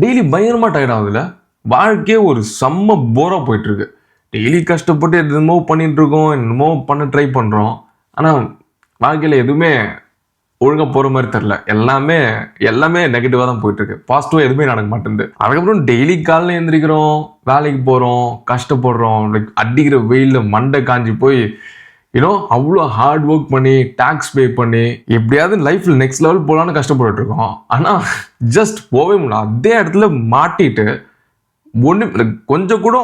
Daily பயங்கரமாக tired ஆகுதுல்ல? வாழ்க்கையே ஒரு செம்ம போராக போயிட்டுருக்கு. டெய்லி கஷ்டப்பட்டு என்னமோ பண்ணிகிட்ருக்கோம் என்னமோ பண்ண ட்ரை பண்ணுறோம் ஆனால் வாழ்க்கையில் எதுவுமே ஒழுங்காக போகிற மாதிரி தெரில எல்லாமே எல்லாமே நெகட்டிவாக தான் போயிட்டுருக்கு. பாசிட்டிவாக எதுவுமே நடக்க மாட்டேங்குது. அதுக்கப்புறம் டெய்லி காலைல எழுந்திரிக்கிறோம் வேலைக்கு போகிறோம் கஷ்டப்படுறோம். லைக் அடிக்கிற வெயிலில் மண்டை காஞ்சி போய் யூனோ அவ்வளோ ஹார்ட் ஒர்க் பண்ணி டேக்ஸ் பே பண்ணி எப்படியாவது லைஃப்பில் நெக்ஸ்ட் லெவல் போகலான்னு கஷ்டப்பட்டுட்டு இருக்கோம். ஆனால் ஜஸ்ட் போகவே முடியல. அதே இடத்துல மாட்டிட்டு ஒன்று கொஞ்சம் கூட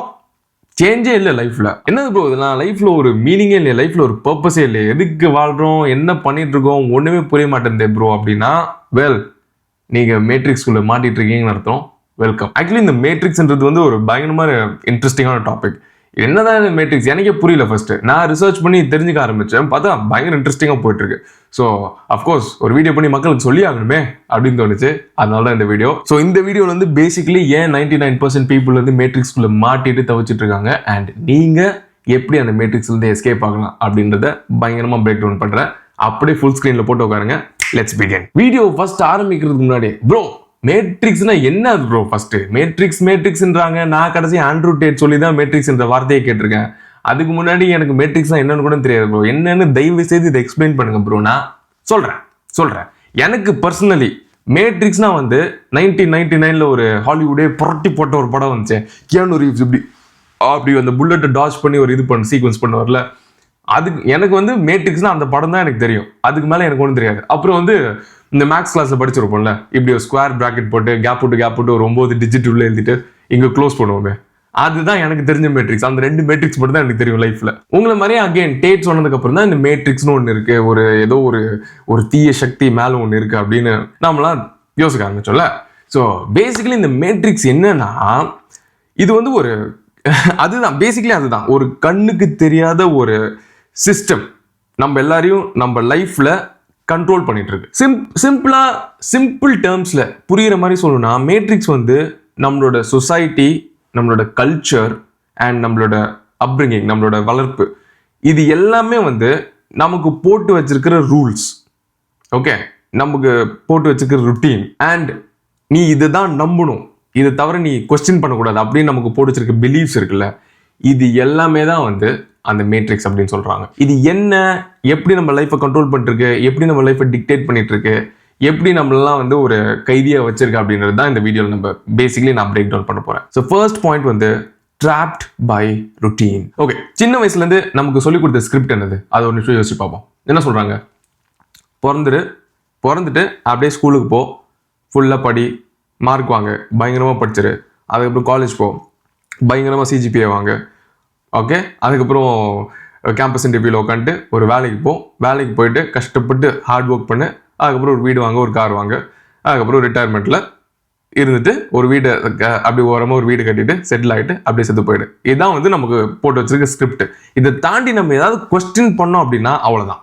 சேஞ்சே இல்லை லைஃப்பில் என்னது ப்ரோ இது நான் லைஃப்பில் ஒரு மீனிங்கே இல்லையா. லைஃப்பில் ஒரு பர்பஸே இல்லையா. எதுக்கு வாழ்கிறோம் என்ன பண்ணிட்டு இருக்கோம்? ஒன்றுமே புரிய மாட்டேங்குது ப்ரோ அப்படின்னா வெல் நீங்கள் மேட்ரிக்ஸ்குள்ளே மாட்டிகிட்டு இருக்கீங்கன்னு அர்த்தம். வெல்கம் ஆக்சுவலி இந்த மேட்ரிக்ஸ்ன்றது வந்து ஒரு பயங்கரமான இன்ட்ரெஸ்டிங்கான டாபிக் என்னதான் இந்த மேட்ரிக்ஸ் எனக்கே புரியல ஃபர்ஸ்ட் நான் ரிசர்ச் பண்ணி தெரிஞ்சுக்க ஆரம்பித்தேன் பார்த்தா பயங்கர இன்ட்ரெஸ்டிங்காக போயிட்டுருக்கு. ஸோ அஃப்கோர்ஸ் ஒரு வீடியோ பண்ணி மக்களுக்கு சொல்லி ஆகணுமே அப்படின்னு தோணுச்சு. அதனால தான் இந்த வீடியோ ஸோ இந்த வீடியோவில் வந்து பேசிக்கலி ஏன் நைன்டி நைன் பர்சன்ட் பீப்புள் வந்து மேட்ரிக்ஸ்குள்ளே மாட்டிட்டு தவிச்சிட்டு இருக்காங்க அண்ட் நீங்கள் எப்படி அந்த மேட்ரிக்ஸ்லேருந்து எஸ்கேப் ஆகலாம் அப்படின்றத பயங்கரமாக பிரேக் டவுன் பண்ணுறேன் அப்படியே ஃபுல் ஸ்க்ரீனில் போட்டு உட்காருங்க. லெட்ஸ் பிகின் வீடியோ ஃபர்ஸ்ட் ஆரம்பிக்கிறதுக்கு முன்னாடி ப்ரோ மேட்ரிக்ஸ்னா என்ன அது ப்ரோ ஃபர்ஸ்ட் மேட்ரிக்ஸ் மேட்ரிக்ஸ்ன்றாங்க. நான் கடைசி ஆண்ட்ரூ டேட் சொல்லி தான் மேட்ரிக்ஸ்ன்ற வார்த்தையை கேட்டிருக்கேன். அதுக்கு முன்னாடி எனக்கு மேட்ரிக்ஸ்னா என்னன்னு கூட தெரியாது ப்ரோ என்னன்னு தயவு செய்து இதை எக்ஸ்பிளைன் பண்ணுங்க ப்ரோ நான் சொல்றேன் சொல்றேன். எனக்கு பர்சனலி மேட்ரிக்ஸ்னா வந்து நைன்டீன் நைன்டி நைன்ல ஒரு ஹாலிவுட்டே புரட்டி போட்ட ஒரு படம் வந்துச்சு. கியானு ரீவ்ஸ் இப்படி அப்படி அந்த புல்லட்டை டாச் பண்ணி ஒரு இது பண்ண சீக்வன்ஸ் பண்ணுவார்ல. அதுக்கு எனக்கு வந்து மேட்ரிக்ஸ்னா அந்த படம் தான் எனக்கு தெரியும். அதுக்கு மேலே எனக்கு ஒன்றும் தெரியாது. அப்புறம் வந்து இந்த மேக்ஸ் கிளாஸில் படிச்சிருப்போம்ல இப்படி ஒரு ஸ்கொயர் ப்ராக்கெட் போட்டு கேப் போட்டு கேப் போட்டு ஒரு ஒம்பது டிஜிட் உள்ள எழுதிட்டு இங்கே க்ளோஸ் பண்ணுவோமே. அதுதான் எனக்கு தெரிஞ்ச மேட்ரிக்ஸ் அந்த ரெண்டு மேட்ரிக்ஸ் மட்டும் தான் எனக்கு தெரியும் லைஃப்ல உங்களை மாதிரியே அகைன் டேட் சொன்னதுக்கு அப்புறம் தான் இந்த மேட்ரிக்ஸ்னு ஒன்று இருக்கு. ஒரு ஏதோ ஒரு ஒரு தீய சக்தி மேலே ஒன்று இருக்கு அப்படின்னு நாமலாம் யோசிக்க ஆரம்பிச்சோம்ல. ஸோ பேசிக்கலி இந்த மேட்ரிக்ஸ் என்னன்னா இது வந்து ஒரு அதுதான் பேசிக்கலி அதுதான். ஒரு கண்ணுக்கு தெரியாத ஒரு சிஸ்டம் நம்ம எல்லாரையும் நம்ம லைஃப்ல கண்ட்ரோல் பண்ணிட்டு இருக்கு சிம் சிம்பிளா சிம்பிள் டேர்ம்ஸ்ல புரியுற மாதிரி சொல்லணும்னா மேட்ரிக்ஸ் வந்து நம்மளோட சொசைட்டி நம்மளோட கல்ச்சர் அண்ட் நம்மளோட அப்ரிங்கிங் நம்மளோட வளர்ப்பு. இது எல்லாமே வந்து நமக்கு போட்டு வச்சிருக்கிற ரூல்ஸ் ஓகே நமக்கு போட்டு வச்சிருக்கிற ருட்டீன் அண்ட் நீ இதுதான் நம்பணும். இதை தவிர நீ கொஸ்டின் பண்ணக்கூடாது. அப்படின்னு நமக்கு போட்டு வச்சிருக்க பிலீஃப்ஸ் இருக்குல்ல இது எல்லாமே தான் வந்து அந்த மேட்ரிக்ஸ் அப்படின்னு சொல்கிறாங்க இது என்ன எப்படி நம்ம லைஃப்பை கண்ட்ரோல் பண்ணிருக்கு எப்படி நம்ம லைஃப்பை டிக்டேட் பண்ணிட்டு எப்படி நம்மளெல்லாம் வந்து ஒரு கைதியாக வச்சிருக்கு அப்படின்றது தான் இந்த வீடியோவில் நம்ம பேசிக்கலி நான் பிரேக் டவுன் பண்ண போகிறேன் ஸோ ஃபர்ஸ்ட் பாயிண்ட் வந்து ட்ராப்ட் பை ருட்டீன் ஓகே சின்ன வயசுலேருந்து நமக்கு சொல்லிக் கொடுத்த ஸ்கிரிப்ட் என்னது? அதை ஒரு நிமிஷம் யோசிச்சு பார்ப்போம். என்ன சொல்கிறாங்க பிறந்துரு பிறந்துட்டு அப்படியே ஸ்கூலுக்கு போ. ஃபுல்லாக படி மார்க் வாங்க பயங்கரமாக படிச்சிரு. அதுக்கப்புறம் காலேஜ் போ. பயங்கரமாக சிஜிபிஏ வாங்க. ஓகே அதுக்கப்புறம் uh, கேம்பஸ் இன்டர்வியூவில் உட்காந்துட்டு ஒரு வேலைக்கு போ. வேலைக்கு போயிட்டு கஷ்டப்பட்டு ஹார்ட் ஒர்க் பண்ணு. அதுக்கப்புறம் ஒரு வீடு வாங்க ஒரு கார் வாங்க. அதுக்கப்புறம் ரிட்டையர்மெண்ட்டில் இருந்துட்டு ஒரு வீடு அப்படி ஓரமாக ஒரு வீடு கட்டிட்டு செட்டில் ஆகிட்டு அப்படியே செத்து போயிடு. இதுதான் வந்து நமக்கு போட்டு வச்சிருக்க ஸ்கிரிப்ட் இதை தாண்டி நம்ம ஏதாவது கொஸ்டின் பண்ணோம் அப்படின்னா அவ்வளோதான்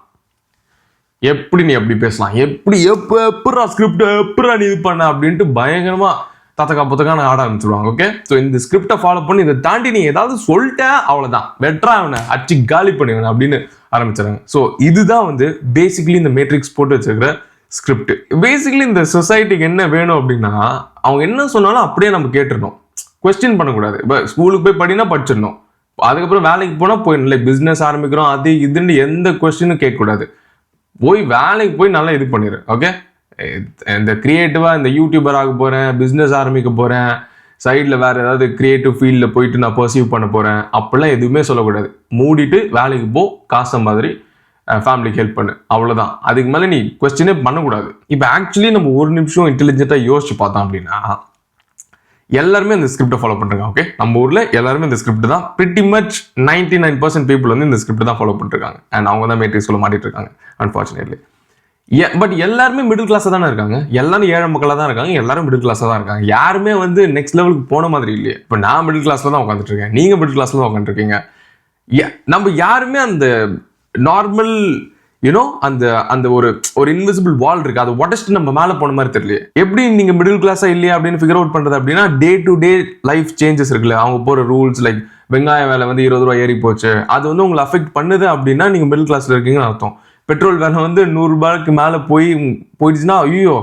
எப்படி நீ எப்படி பேசலாம்? எப்படி எப்போ எப்படா ஸ்கிரிப்ட் எப்படா நீ இது பண்ண? அப்படின்ட்டு பயங்கரமாக தத்தக்கா புத்தக்கான ஆட ஆரம்பிச்சிருவாங்க ஓகே ஸோ இந்த ஸ்கிரிப்டை ஃபாலோ பண்ணி இதை தாண்டி நீ ஏதாவது சொல்லிட்ட அவ்வளோதான் வெட்டரா அவனை அச்சு காலி பண்ணிவன அப்படின்னு ஆரம்பிச்சிடுறாங்க. ஸோ இதுதான் வந்து பேசிக்கலி இந்த மேட்ரிக்ஸ் போட்டு வச்சிருக்கிற ஸ்கிரிப்ட் பேசிக்கலி இந்த சொசைட்டிக்கு என்ன வேணும் அப்படின்னா அவங்க என்ன சொன்னாலும் அப்படியே நம்ம கேட்டுருணும் கொஸ்டின் பண்ணக்கூடாது. இப்போ ஸ்கூலுக்கு போய் படினா படிச்சிடணும். அதுக்கப்புறம் வேலைக்கு போனால் போய் இல்லை பிஸ்னஸ் ஆரம்பிக்கிறோம் அது இதுன்னு எந்த கொஸ்டினும் கேட்கக்கூடாது. போய் வேலைக்கு போய் நல்லா இது பண்ணிடு ஓகே இந்த க்ரியேட்டிவாக இந்த யூடியூபர் ஆக போகிறேன் பிஸ்னஸ் ஆரம்பிக்க போகிறேன் சைடில் வேறு ஏதாவது க்ரியேட்டிவ் ஃபீல்டில் போயிட்டு நான் பர்சீவ் பண்ண போகிறேன் அப்படிலாம் எதுவுமே சொல்லக்கூடாது. மூடிட்டு வேலைக்கு போ காசு மாதிரி ஃபேமிலிக்கு ஹெல்ப் பண்ணு. அவ்வளோதான் அதுக்கு மேலே நீ கொஸ்டினே பண்ணக்கூடாது. இப்போ ஆக்சுவலி நம்ம ஒரு நிமிஷம் இன்டெலிஜென்ட்டாக யோசிச்சு பார்த்தோம் அப்படின்னா எல்லாருமே இந்த ஸ்கிரிப்டை ஃபாலோ பண்ணுறாங்க ஓகே நம்ம ஊரில் எல்லாருமே இந்த ஸ்கிரிப்ட் தான். Pretty much ninety nine percent people வந்து இந்த ஸ்கிரிப்ட் தான் ஃபாலோ பண்ணிருக்காங்க. அண்ட் அவங்க தான் மேட்ரிக்ஸ் சொல்ல மாட்டிட்டு இருக்காங்க அன்ஃபார்ச்சுனேட்லி பட் எல்லாருமே மிடில் கிளாஸாக தானே இருக்காங்க? எல்லாரும் ஏழை மக்களாக தான் இருக்காங்க எல்லாரும் மிடில் கிளாஸாக தான் இருக்காங்க. யாருமே வந்து நெக்ஸ்ட் லெவலுக்கு போன மாதிரி இல்லையே. இப்போ நான் மிடில் கிளாஸ்ல தான் உட்காந்துட்டு இருக்கேன். நீங்க மிடில் கிளாஸ்ல தான் உட்காந்துருக்கீங்க நம்ம யாருமே அந்த நார்மல் யூனோ அந்த அந்த ஒரு ஒரு இன்விசிபிள் வால் இருக்கு. அதை உடச்சிட்டு நம்ம மேலே போன மாதிரி தெரியலையே. எப்படி நீங்க மிடில் கிளாஸா இல்லையா அப்படின்னு ஃபிகர் அவுட் பண்றது அப்படின்னா day to day life changes இருக்குல்ல. அவங்க போற ரூல்ஸ் லைக் வெங்காய வேலை வந்து இருபது ரூபா ஏறி போச்சு அது வந்து உங்களை அஃபெக்ட் பண்ணுது அப்படின்னா நீங்க மிடில் கிளாஸ்ல இருக்கீங்கன்னு அர்த்தம். பெட்ரோல் விலை வந்து நூறுரூபாய்க்கு மேலே போய் போயிடுச்சுன்னா ஐயோ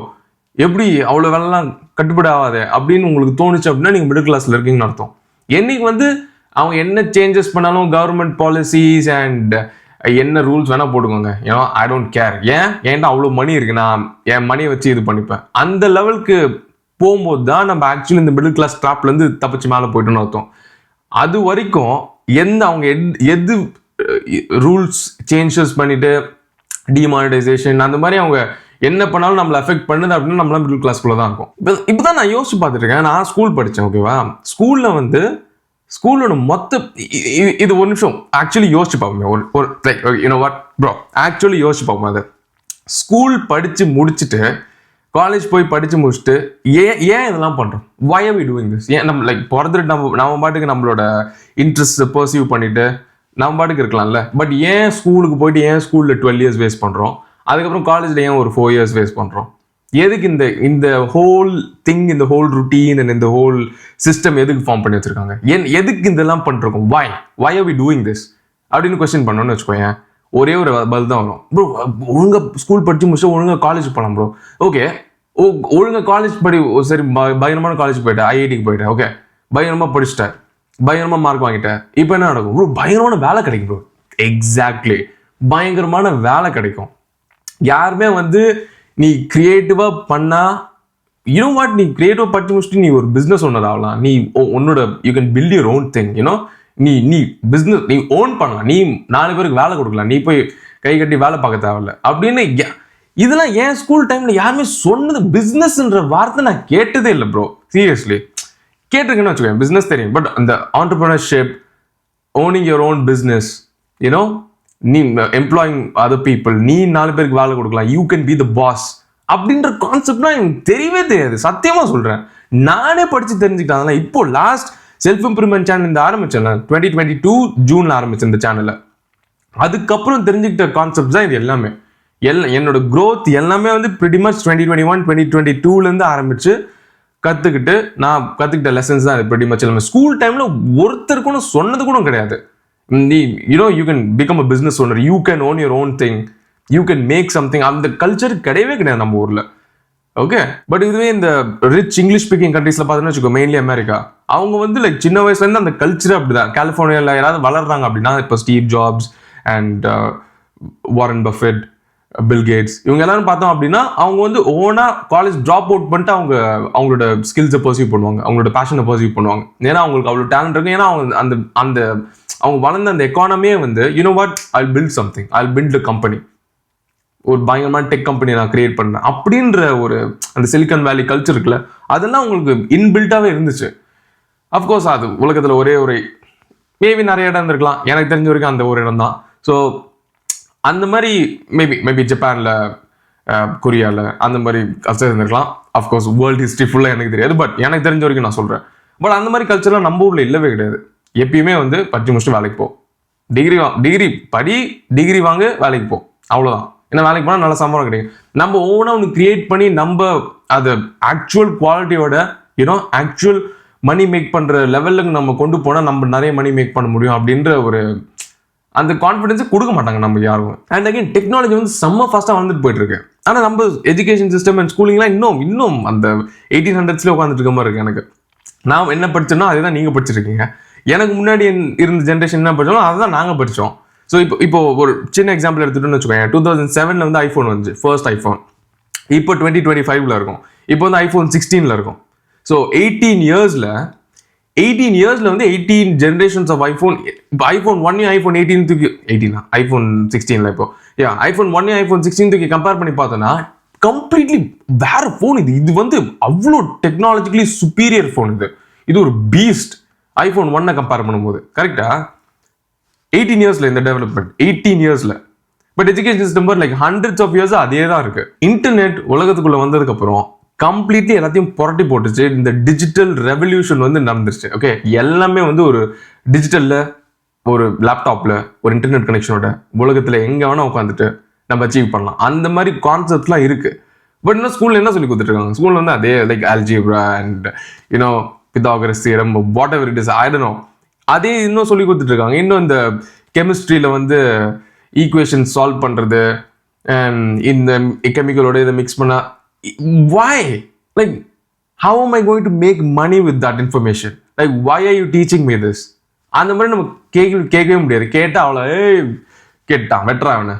எப்படி அவ்வளோ விலைலாம் கட்டுப்படி ஆகாது அப்படின்னு உங்களுக்கு தோணுச்சு அப்படின்னா நீங்கள் மிடில் கிளாஸில் இருக்கீங்கன்னு அர்த்தம். என்னைக்கு வந்து அவங்க என்ன சேஞ்சஸ் பண்ணாலும் கவர்மெண்ட் பாலிசிஸ் அண்ட் என்ன ரூல்ஸ் வேணால் போட்டுக்கோங்க. ஏன்னா ஐ டோன்ட் கேர் ஏன்? ஏன்டா அவ்வளோ மணி இருக்குது நான் என் மணியை வச்சு இது பண்ணிப்பேன். அந்த லெவலுக்கு போகும்போது தான் நம்ம ஆக்சுவலி இந்த மிடில் கிளாஸ் ட்ராப்லேருந்து தப்பிச்சு மேலே போய்ட்டுன்னு அர்த்தம். அது வரைக்கும் எந்த அவங்க எது ரூல்ஸ் சேஞ்சஸ் பண்ணிவிட்டு டிமானிட்டைசேஷன் அந்த மாதிரி அவங்க என்ன பண்ணாலும் நம்மளை அஃபெக்ட் பண்ணுது அப்படின்னா நம்மளாம் மிடில் கிளாஸ்க்குள்ளே தான் இருக்கும். இப்போ இப்போ தான் நான் யோசிச்சு பார்த்துட்டு நான் ஸ்கூல் படித்தேன் ஓகேவா ஸ்கூலில் வந்து ஸ்கூலோட மொத்த இது ஒரு நிமிஷம். ஆக்சுவலி யோசிச்சு பார்ப்போம். ஒரு ஒரு like you know what bro actually யோசிச்சு பார்ப்போம் அது. ஸ்கூல் படித்து முடிச்சுட்டு காலேஜ் போய் படித்து முடிச்சுட்டு ஏன் ஏன் இதெல்லாம் பண்ணுறோம் why are we ஏன் நம்ம லைக் பிறந்துட்டு நம்ம நம்ம பாட்டுக்கு நம்மளோட இன்ட்ரெஸ்ட் பர்சீவ் பண்ணிவிட்டு நம்ம பாட்டுக்கு இருக்கலாம்ல. பட் ஏன் ஸ்கூலுக்கு போயிட்டு ஏன் ஸ்கூலில் டுவெல் இயர்ஸ் வேஸ்ட் பண்ணுறோம் அதுக்கப்புறம் காலேஜில் ஏன் ஒரு ஃபோர் இயர்ஸ் வேஸ்ட் பண்ணுறோம் எதுக்கு இந்த இந்த ஹோல் திங் இந்த ஹோல் ருட்டீன் அண்ட் இந்த ஹோல் சிஸ்டம் எதுக்கு ஃபார்ம் பண்ணி வச்சிருக்காங்க? ஏன் எதுக்கு இதெல்லாம் பண்ணிருக்கோம் why why are we doing this அப்படின்னு கொஸ்டின் பண்ணோன்னு வச்சுக்கோங்க ஒரே ஒரு பதில் தான் வரும். ப்ரோ ஒழுங்கா ஸ்கூல் படித்து முடிச்சு ஒழுங்காக காலேஜ் போகலாம் ப்ரோ ஓகே ஒழுங்காக காலேஜ் படி ஓ, சரி ப- பயங்கரமான காலேஜ் போயிட்டேன். ஐஐடிக்கு போயிட்டேன். ஓகே பயங்கரமாக படிச்சுட்டேன். பயங்கரமாக மார்க் வாங்கிட்டேன். இப்போ என்ன நடக்கும்? ப்ரோ பயங்கரமான வேலை கிடைக்கும் ப்ரோ எக்ஸாக்ட்லி பயங்கரமான வேலை கிடைக்கும். யாருமே வந்து நீ க்ரியேட்டிவாக பண்ணால் யூனோ வாட் நீ க்ரியேட்டிவாக பட்டு முடிச்சுட்டு நீ ஒரு பிஸ்னஸ் ஒன்று ஆகலாம். நீ உன்னோட you can build your own thing you know நீ நீ பிஸ்னஸ் நீ ஓன் பண்ணலாம். நீ நாலு பேருக்கு வேலை கொடுக்கலாம். நீ போய் கை கட்டி வேலை பார்க்க தேவையில்ல. அப்படின்னு இதெல்லாம் ஏன் ஸ்கூல் டைமில் யாருமே சொன்னது பிஸ்னஸ்ன்ற வார்த்தை நான் கேட்டதே இல்லை ப்ரோ சீரியஸ்லி கேட்டிருக்கேன்னு வச்சுக்கோங்க பிஸ்னஸ் தெரியும். பட் அந்த entrepreneurship owning your own business you know நீ எம்ப்ளாயிங் அதர் பீப்புள் நீ நாலு பேருக்கு வேலை கொடுக்கலாம் you can be the boss அப்படின்ற கான்செப்ட்லாம் எனக்கு தெரியவே தெரியாது. சத்தியமாக சொல்கிறேன் நானே படித்து தெரிஞ்சுக்கிட்டேன். இப்போ லாஸ்ட் செல்ஃப் இம்ப்ரூவ்மெண்ட் சேனல் இந்த ஆரம்பிச்சேன். டுவெண்ட்டி டுவெண்ட்டி டூ ஜூனில் ஆரம்பித்தேன் இந்த சேனலில் அதுக்கப்புறம் தெரிஞ்சுக்கிட்ட கான்செப்ட் தான் இது எல்லாமே. எல்லாம் என்னோட க்ரோத் எல்லாமே வந்து pretty much twenty twenty one twenty twenty டூலேருந்து ஆரம்பிச்சு கற்றுக்கிட்டு நான் கற்றுக்கிட்ட லெசன்ஸ் தான் இது மச்சு much எல்லாமே. ஸ்கூல் டைமில் ஒருத்தருக்கும் சொன்னது கூட கிடையாது. நீ you know you can become a business owner you can own your own thing you can make something அந்த கல்ச்சர் கிடையவே கிடையாது நம்ம ஊரில். ஓகே பட் இதுவே இந்த ரிச் இங்கிலீஷ் ஸ்பீக்கிங் கண்ட்ரீஸில் பார்த்தீங்கன்னா வச்சுக்கோ மெயின்லி அமெரிக்கா அவங்க வந்து லைக் சின்ன வயசுலேருந்து அந்த கல்ச்சர் அப்படிதான். கலிஃபோர்னியாவில் யாராவது வளர்றாங்க அப்படின்னா இப்போ Steve Jobs and Warren Buffett Bill Gates இவங்க எல்லாரும் பார்த்தோம் அப்படின்னா அவங்க வந்து ஓனா காலேஜ் ட்ராப் அவுட் பண்ணிட்டு அவங்க அவங்களோட ஸ்கில்ஸை பர்சீவ் பண்ணுவாங்க. அவங்களோட பேஷனை பர்சீவ் பண்ணுவாங்க. ஏன்னா அவங்களுக்கு அவ்வளோ டேலண்ட் இருக்கு. ஏன்னா அவங்க அந்த அந்த அவங்க வளர்ந்த அந்த எக்கானமியே வந்து you know what I build something I build a company ஒரு பயங்கரமான டெக் கம்பெனி நான் கிரியேட் பண்ணேன். அப்படின்ற ஒரு அந்த சிலிக்கன் வேலி கல்ச்சர் இருக்குல்ல அதெல்லாம் உங்களுக்கு இன்பில்ட்டாகவே இருந்துச்சு. அஃப்கோர்ஸ் அது உலகத்தில் ஒரே ஒரு மேபி நிறைய இடம் இருந்திருக்கலாம். எனக்கு தெரிஞ்ச வரைக்கும் அந்த ஒரு இடம் தான் ஸோ அந்த மாதிரி மேபி மேபி ஜப்பானில் கொரியாவில் அந்த மாதிரி கல்ச்சர் இருந்திருக்கலாம். அஃப்கோர்ஸ் வேர்ல்டு ஹிஸ்ட்ரி ஃபுல்லாக எனக்கு தெரியாது பட் எனக்கு தெரிஞ்ச வரைக்கும் நான் சொல்கிறேன் பட் அந்த மாதிரி கல்ச்சர்லாம் நம்ம ஊரில் இல்லவே கிடையாது. எப்பயுமே வந்து பத்து முடிச்சுட்டு வேலைக்கு போ. டிகிரி வா டிகிரி படி டிகிரி வாங்க வேலைக்கு போ. அவ்வளோதான் ஏன்னா வேலைக்கு போனால் நல்ல சம்பளம் கிடைக்கும். நம்ம ஓனாக ஒன்று கிரியேட் பண்ணி நம்ம அதை actual குவாலிட்டியோட you know actual money make பண்ணுற லெவலுக்கு நம்ம கொண்டு போனால் நம்ம நிறைய மணி மேக் பண்ண முடியும் அப்படின்ற ஒரு அந்த கான்ஃபிடன்ஸை கொடுக்க மாட்டாங்க நம்ம யாரும் அண்ட் அகைன் டெக்னாலஜி வந்து செம்ம ஃபாஸ்ட்டாக வந்துட்டு போயிட்டு இருக்கு ஆனால் நம்ம எஜுகேஷன் சிஸ்டம் அண்ட் ஸ்கூலிங்லாம் இன்னும் இன்னும் அந்த எயிட்டீன் ஹண்ட்ரட்ஸ்லேயே உட்காந்துட்டு இருக்க மாதிரி இருக்கு எனக்கு. நான் என்ன படிச்சேனோ அதே தான் நீங்கள் படிச்சிருக்கீங்க. எனக்கு முன்னாடி இருந்த ஜென்ரேஷன் என்ன படிச்சோம் அதை தான் நாங்கள் படித்தோம் ஸோ இப்போ இப்போ ஒரு சின்ன எக்ஸாம்பிள் எடுத்துட்டோம்னு வச்சுக்கோங்க டூ தௌசண்ட் செவனில் வந்து ஐஃபோன் வந்துச்சு ஃபர்ஸ்ட் ஐஃபோன் இப்போ டுவெண்ட்டி டுவெண்ட்டி ஃபைவ்ல இருக்கும். இப்போ வந்து ஐஃபோன் சிக்ஸ்டீனில் இருக்கும். ஸோ எயிட்டீன் இயர்ஸில் எயிட்டீன் இயர்ஸில் வந்து எயிட்டீன் ஜென்ரேஷன்ஸ் ஆஃப் ஐஃபோன் இப்போ ஐஃபோன் ஒன்னையும் ஐஃபோன் எயிட்டீன் தூக்கி எயிட்டீனா ஐஃபோன் சிக்ஸ்டீனில் இப்போ. யா ஐஃபோன் ஒன்னையும் ஐஃபோன் சிக்ஸ்டீன் தூக்கி கம்பேர் பண்ணி பார்த்தோன்னா கம்ப்ளீட்லி வேற ஃபோன் இது. இது வந்து அவ்வளோ டெக்னாலஜிக்கலி சுப்பீரியர் ஃபோன் இது. இது ஒரு பீஸ்ட் ஐஃபோன் ஒன்னை கம்பேர் பண்ணும்போது. கரெக்டா எயிட்டீன் இயர்ஸில் இந்த development eighteen years but education system like hundreds of years அதே தான் இருக்குது இன்டர்நெட் உலகத்துக்குள்ளே வந்ததுக்கப்புறம் கம்ப்ளீட்லி எல்லாத்தையும் புரட்டி போட்டுச்சு. இந்த டிஜிட்டல் ரெவல்யூஷன் வந்து நடந்துருச்சு. ஓகே எல்லாமே வந்து ஒரு டிஜிட்டலில் ஒரு லேப்டாப்பில் ஒரு இன்டர்நெட் கனெக்ஷனோட உலகத்தில் எங்கே வேணால் உட்காந்துட்டு நம்ம அச்சீவ் பண்ணலாம். அந்த மாதிரி கான்செப்ட்லாம் இருக்குது பட் இன்னும் ஸ்கூலில் என்ன சொல்லி கொடுத்துருக்காங்க? ஸ்கூலில் வந்து அதே like algebra and you know Pythagoras theorem whatever it is ஆயிடணும் அதே இன்னும் சொல்லி கொடுத்துட்ருக்காங்க. இன்னும் இந்த கெமிஸ்ட்ரியில் வந்து ஈக்குவேஷன் சால்வ் பண்ணுறது இந்த கெமிக்கலோட இதை மிக்ஸ் பண்ணால் why? Like how am I going to make money with that information like why are you teaching me this? அந்த மாதிரி நம்ம கேட்க கேட்கவே முடியாது. கேட்டால் அவ்வளோ ஏய் கேட்டான் வெட்டுறான் அவனை.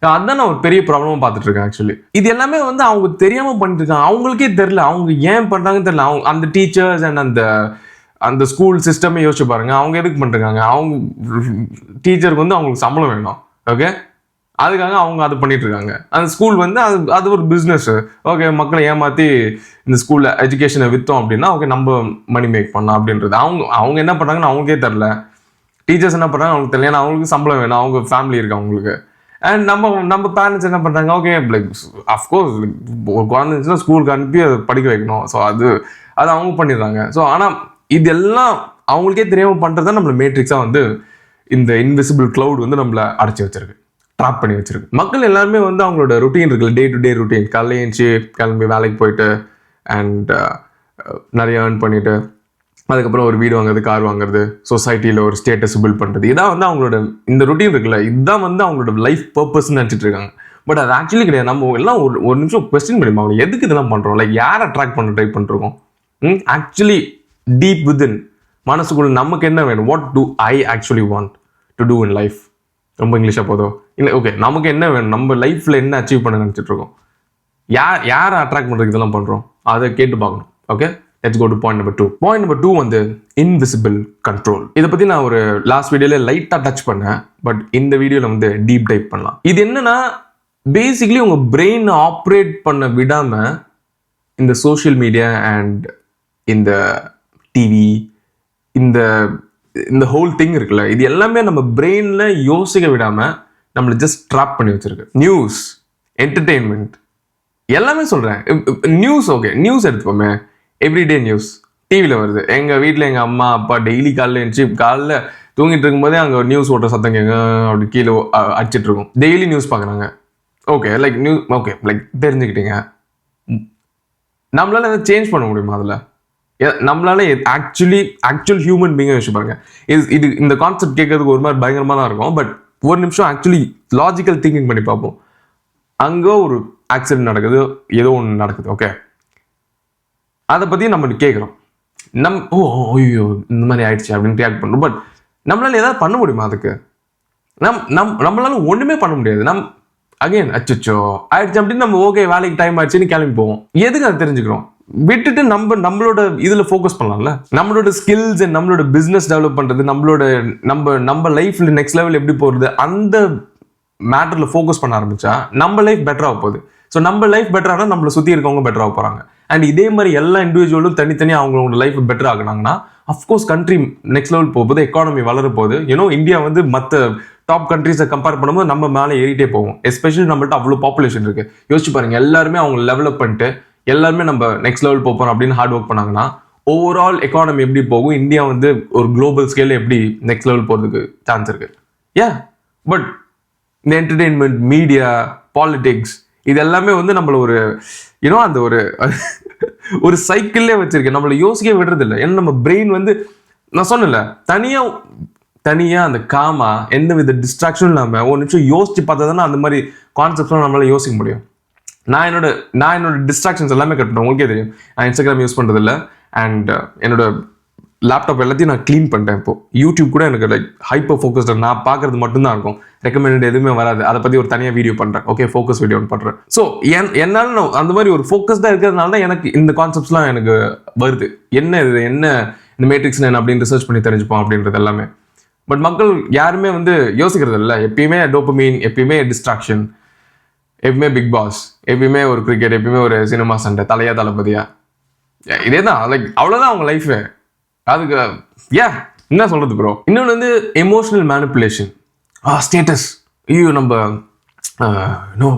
அதுதான் நான் ஒரு பெரிய ப்ராப்ளமாக பார்த்துட்டு இருக்கேன் ஆக்சுவலி இது எல்லாமே வந்து அவங்க தெரியாமல் பண்ணிட்டு இருக்காங்க அவங்களுக்கே தெரில அவங்க ஏன் பண்ணுறாங்கன்னு தெரில அவங்க அந்த டீச்சர்ஸ் அண்ட் அந்த அந்த ஸ்கூல் சிஸ்டமே யோசிச்சு பாருங்க. அவங்க எதுக்கு பண்றாங்க அவங்க டீச்சருக்கு வந்து அவங்களுக்கு சம்பளம் வேணும். ஓகே அதுக்காக அவங்க அது பண்ணிட்டு இருக்காங்க அந்த ஸ்கூல் வந்து அது அது ஒரு பிஸ்னஸ் ஓகே மக்களை ஏமாற்றி இந்த ஸ்கூலில் எஜுகேஷனை விற்றோம் அப்படின்னா ஓகே நம்ம மணி மேக் பண்ணலாம் அப்படின்றது. அவங்க அவங்க என்ன பண்ணுறாங்கன்னு அவங்களுக்கே தெரில டீச்சர்ஸ் என்ன பண்ணுறாங்க அவங்களுக்கு தெரியல. ஏன்னா அவங்களுக்கு சம்பளம் வேணும். அவங்க ஃபேமிலி இருக்கு அவங்களுக்கு. அண்ட் நம்ம நம்ம பேரண்ட்ஸ் என்ன பண்ணுறாங்க ஓகே லைக் அஃப்கோர்ஸ் ஒரு குழந்தைச்சுன்னா ஸ்கூலுக்கு அனுப்பி அதை படிக்க வைக்கணும். ஸோ அது அது அவங்க பண்ணிடுறாங்க. ஸோ ஆனால் இதெல்லாம் அவங்களுக்கே தெரியாமல் பண்ணுறது தான் நம்மளை மேட்ரிக்ஸாக வந்து இந்த இன்விசிபிள் க்ளவுட் வந்து நம்மள அடைச்சி வச்சிருக்கு. ட்ராப் பண்ணி வச்சிருக்கு. மக்கள் எல்லாருமே வந்து அவங்களோட ருட்டீன் இருக்குல்ல டே டு டே ருட்டீன் காலையில் எழுந்துச்சு கிளம்பி வேலைக்கு போயிட்டு அண்ட் uh, நிறைய ஏர்ன் பண்ணிட்டு அதுக்கப்புறம் ஒரு வீடு வாங்குறது கார் வாங்குறது சொசைட்டியில் ஒரு ஸ்டேட்டஸ் பில்ட் பண்ணுறது இதான் வந்து அவங்களோட இந்த ருட்டீன் இருக்குல்ல இதுதான் வந்து அவங்களோட லைஃப் பர்பஸ்ன்னு நினச்சிட்டு இருக்காங்க. பட் அது ஆக்சுவலி கிடையாது. நம்ம எல்லாம் ஒரு ஒரு நிமிஷம் கொஸ்டின் பண்ணிப்போம். அவங்க எதுக்கு இதெல்லாம் பண்ணுறோம் லைக் யார் அட்ராக்ட் பண்ண ட்ரை பண்ணிருக்கோம் ஆக்சுவலி டீப் வித்தின் மனசுக்குள்ள நமக்கு என்ன வேணும்? What do I actually want to do in life ரொம்ப இங்கிலீஷாக போதோ இல்லை ஓகே நமக்கு என்ன வேணும்? நம்ம லைஃப்பில் என்ன அச்சீவ் பண்ண நினச்சிட்டு இருக்கோம்? யார் யாரை அட்ராக்ட் பண்ணுறதுக்கு இதெல்லாம் பண்ணுறோம் அதை கேட்டு பார்க்கணும். Okay let's go to point number two point number two வந்து இன்விசிபிள் கண்ட்ரோல் இதை பற்றி நான் ஒரு லாஸ்ட் வீடியோவில் லைட்டாக டச் பண்ணேன். பட் இந்த வீடியோவில் வந்து டீப் டைப் பண்ணலாம். இது என்னன்னா பேசிக்லி உங்கள் பிரெயின் ஆப்ரேட் பண்ண விடாமல் இந்த சோஷியல் மீடியா அண்ட் இந்த டிவி இந்த இந்த ஹோல் திங் இருக்குல்ல இது எல்லாமே நம்ம பிரெயினில் யோசிக்க விடாமல் நம்மளை ஜஸ்ட் ட்ராப் பண்ணி வச்சிருக்கு. நியூஸ் என்டர்டெயின்மெண்ட் எல்லாமே சொல்கிறேன் நியூஸ் ஓகே நியூஸ் எடுத்துப்போமே எவ்ரிடே நியூஸ் டிவியில் வருது. எங்கள் வீட்டில் எங்கள் அம்மா அப்பா டெய்லி காலைல எழுந்துச்சு காலைல தூங்கிட்டு இருக்கும்போதே அங்கே நியூஸ் ஓட்டுற சத்தம் கேங்க அப்படி கீழே அ- அடிச்சிட்டு இருக்கும். டெய்லி நியூஸ் பார்க்குறாங்க okay like news okay like தெரிஞ்சுக்கிட்டீங்க. நம்மளால எதாவது சேஞ்ச் பண்ண முடியுமா அதில்? நம்மளால ஆக்சுவலி ஆக்சுவல் ஹியூமன் பீங்க யோசிச்சு பாருங்க. இது இது இந்த கான்செப்ட் கேட்கறதுக்கு ஒரு மாதிரி பயங்கரமாக தான் இருக்கும் பட் ஒரு நிமிஷம் ஆக்சுவலி லாஜிக்கல் திங்கிங் பண்ணி பார்ப்போம். அங்கே ஒரு ஆக்சிடென்ட் நடக்குது ஏதோ ஒன்று நடக்குது ஓகே அதை பற்றி நம்ம கேட்குறோம். நம் ஓ ஐயோ இந்த மாதிரி ஆயிடுச்சு அப்படின்னு ரியாக்ட் பண்ணுறோம் பட் நம்மளால ஏதாவது பண்ண முடியுமா அதுக்கு? நம் நம் நம்மளால ஒன்றுமே பண்ண முடியாது. நம் அகைன் அச்சச்சோ ஆயிடுச்சு அப்படின்னு நம்ம ஓகே வேலைக்கு டைம் ஆயிடுச்சுன்னு கிளம்பி போவோம். எதுக்கு அதை தெரிஞ்சுக்கிறோம்? விட்டுட்டு நம்ம நம்மளோட இதில் ஃபோக்கஸ் பண்ணலாம்ல? நம்மளோட ஸ்கில்ஸ் நம்மளோட பிஸ்னஸ் டெவலப் பண்ணுறது நம்மளோட நம்ம நம்ம லைஃப்பில் நெக்ஸ்ட் லெவல் எப்படி போகிறது அந்த மேட்டரில் ஃபோக்கஸ் பண்ண ஆரம்பித்தா நம்ம லைஃப் பெட்டராக போகுது. ஸோ நம்ம லைஃப் பெட்டராக நம்மளை சுற்றி இருக்கவங்க பெட்டராக போகிறாங்க அண்ட் இதே மாதிரி எல்லா இண்டிவிஜுவலும் தனித்தனியாக அவங்களோட life better ஆகினாங்கன்னா of course country next level போகும்போது எக்கானமி வளர போகுது. ஏன்னோ இந்தியா வந்து மற்ற டாப் கண்ட்ரீஸை கம்பேர் பண்ணும்போது நம்ம மேலே ஏறிட்டே போவோம் எஸ்பெஷலி நம்மள்ட்ட அவ்வளோ பாப்புலேஷன் இருக்குது யோசிச்சு பாருங்கள் எல்லாருமே அவங்க லெவலப் பண்ணிட்டு எல்லாருமே நம்ம நெக்ஸ்ட் லெவல் போகிறோம் அப்படின்னு ஹார்ட் ஒர்க் பண்ணாங்கன்னா ஓவரால் எக்கானமி எப்படி போகும்? இந்தியா வந்து ஒரு குளோபல் ஸ்கேல எப்படி நெக்ஸ்ட் லெவல் போகிறதுக்கு சான்ஸ் இருக்கு? ஏ பட் இந்த என்டர்டெயின்மெண்ட் மீடியா பாலிடிக்ஸ் இது எல்லாமே வந்து நம்மள ஒரு யூனோ அந்த ஒரு ஒரு சைக்கிள்லே வச்சிருக்கேன் நம்மளை யோசிக்க விடுறது இல்லை ஏன்னா நம்ம பிரெயின் வந்து நான் சொன்னல தனியா தனியா அந்த காமா எந்த வித டிஸ்ட்ராக்ஷனும் இல்லாமல் ஒரு நிமிஷம் யோசிச்சு பார்த்தா தானே அந்த மாதிரி கான்செப்ட்லாம் நம்மளால யோசிக்க முடியும். நான் என்னோட நான் என்னோட டிஸ்ட்ராக்ஷன்ஸ் எல்லாமே கட் பண்ணுவேன் உங்களுக்கே தெரியும். நான் இன்ஸ்டாகிராம் யூஸ் பண்ணுறதில்ல அண்ட் என்னோட லேப்டாப் எல்லாத்தையும் நான் க்ளீன் பண்ணிட்டேன் இப்போ. யூடியூப் கூட எனக்கு லைக் ஹைப்பர் ஃபோக்கஸ்டு நான் பார்க்கறது மட்டும்தான் இருக்கும். ரெக்கமெண்டட் எதுவுமே வராது. அதை பற்றி ஒரு தனியாக வீடியோ பண்ணுறேன் ஓகே ஃபோக்கஸ் வீடியோ பண்ணுறேன் ஸோ என் என்னால் நான் அந்த மாதிரி ஒரு ஃபோக்கஸ்டாக இருக்கிறதுனால தான் எனக்கு இந்த கான்செப்ட்ஸ்லாம் எனக்கு வருது. என்ன இது? என்ன இந்த மேட்ரிக்ஸ் என்ன அப்படின்னு ரிசர்ச் பண்ணி தெரிஞ்சுப்போம் அப்படின்றது எல்லாமே. பட் மக்கள் யாருமே வந்து யோசிக்கிறது இல்லை எப்பயுமே டோப்பமீன் எப்பயுமே டிஸ்ட்ராக்ஷன் எப்பயுமே பிக் பாஸ் எப்பயுமே ஒரு கிரிக்கெட் எப்பயுமே ஒரு சினிமா சண்டை தலையா தளபதியா. இதே தான் லைக் அவ்வளோதான் அவங்க லைஃபு அதுக்கு ஏ என்ன சொல்றது ப்ரோ இன்னொன்று வந்து எமோஷனல் மேனிப்புலேஷன் ஆ ஸ்டேட்டஸ் ஐயோ நம்ம நோ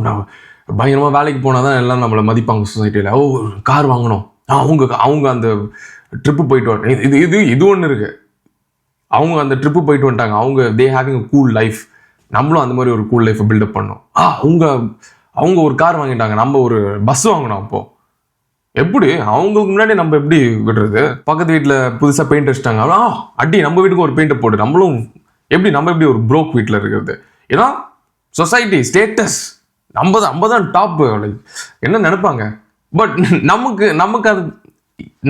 பயங்கரமாக வேலைக்கு போனால் தான் எல்லாம் நம்மளை மதிப்பாங்க சொசைட்டியில் ஓ கார் வாங்கணும். அவங்க அவங்க அந்த ட்ரிப்பு போயிட்டு வந்து இது இது இது ஒன்று இருக்குது அவங்க அந்த ட்ரிப்பு போயிட்டு வந்துட்டாங்க. அவங்க தே ஹேவிங் கூல் லைஃப் நம்மளும் அந்த மாதிரி ஒரு கூல் லைஃப்பை பில்டப் பண்ணோம். ஆ அவங்க அவங்க ஒரு கார் வாங்கிட்டாங்க. நம்ம ஒரு பஸ் வாங்கினோம் அப்போது எப்படி? அவங்களுக்கு முன்னாடி நம்ம எப்படி விடுறது? பக்கத்து வீட்டில் புதுசாக பெயிண்ட் அடிச்சிட்டாங்க ஆ அடி நம்ம வீட்டுக்கு ஒரு பெயிண்டை போடு. நம்மளும் எப்படி நம்ம எப்படி ஒரு ப்ரோக் வீட்டில் இருக்கிறது? ஏன்னா சொசைட்டி ஸ்டேட்டஸ் நம்ம தான் நம்ம தான் டாப் என்ன நினைப்பாங்க? பட் நமக்கு நமக்கு அது